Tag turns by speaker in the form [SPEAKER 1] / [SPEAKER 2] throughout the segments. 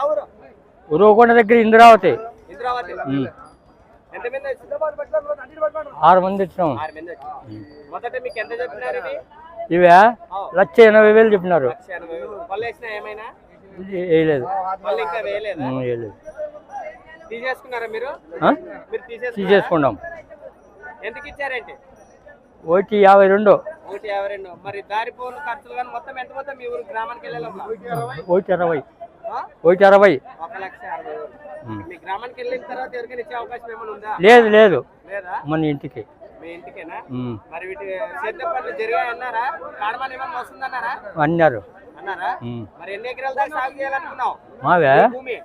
[SPEAKER 1] ఎవరు
[SPEAKER 2] ఉరవకొండ దగ్గర ఇంద్రావతి. ఆరు మంది వచ్చినాం.
[SPEAKER 1] మొదట మీకు ఎంత చెప్పినారు ఇవి?
[SPEAKER 2] లక్ష ఎనభై వేలు చెప్పినారు. వేయలేదు.
[SPEAKER 1] వేయలేదా?
[SPEAKER 2] తీసేసుకున్నాం. ఒకటి యాభై రెండు.
[SPEAKER 1] ఒకటి యాభై రెండు. మరి దారి పోను ఖర్చులు కానీ మొత్తం ఎంత మొత్తం మీ ఊరు గ్రామానికి వెళ్ళాలి
[SPEAKER 2] ఒకటి అరవై. ఒకటి అరవై. లేదు. లేదా? మన ఇంటికి.
[SPEAKER 1] అన్నారా.
[SPEAKER 2] మావే?
[SPEAKER 1] భూమి?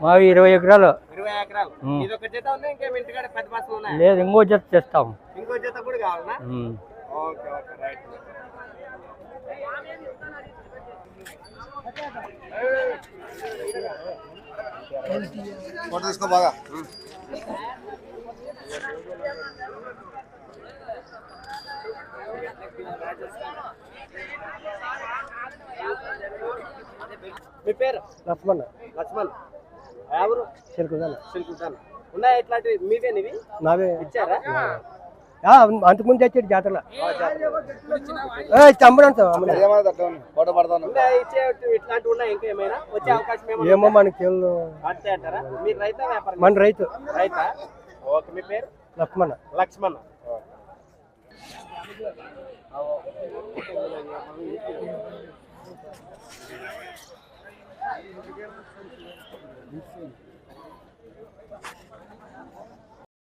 [SPEAKER 2] మావి ఇరవై ఎకరాలు. లేదు ఇంకో జత చేస్తాం
[SPEAKER 1] ఇంకో జత కూడా కావాలనా?
[SPEAKER 2] ఉమ్.
[SPEAKER 1] Okay okay right.
[SPEAKER 3] ఫోటో తీసుకో బాగా.
[SPEAKER 1] మీ పేరు?
[SPEAKER 4] లక్ష్మణ.
[SPEAKER 1] లక్ష్మణ్. ఎవరు? ఉన్నాయి ఇట్లాంటివి? మీవేనివి
[SPEAKER 4] నావే?
[SPEAKER 1] ఇచ్చారా?
[SPEAKER 4] అంతకుముందు తెచ్చాడు జాతరలో. చంపడం
[SPEAKER 3] ఏమైనా తక్కువ ఫోటో పడతాను.
[SPEAKER 1] ఇంకా ఇచ్చే ఇట్లాంటివి ఉన్నాయి ఇంకా ఏమైనా వచ్చే అవకాశం ఏమైనా
[SPEAKER 4] ఏమో మనకి తెలియదు.
[SPEAKER 1] అంతే అంటారా మీరు రైతా వ్యాపారం
[SPEAKER 4] మన రైతు
[SPEAKER 1] రైతా ఓకే మీ పేరు
[SPEAKER 4] లక్ష్మణ
[SPEAKER 1] లక్ష్మణ్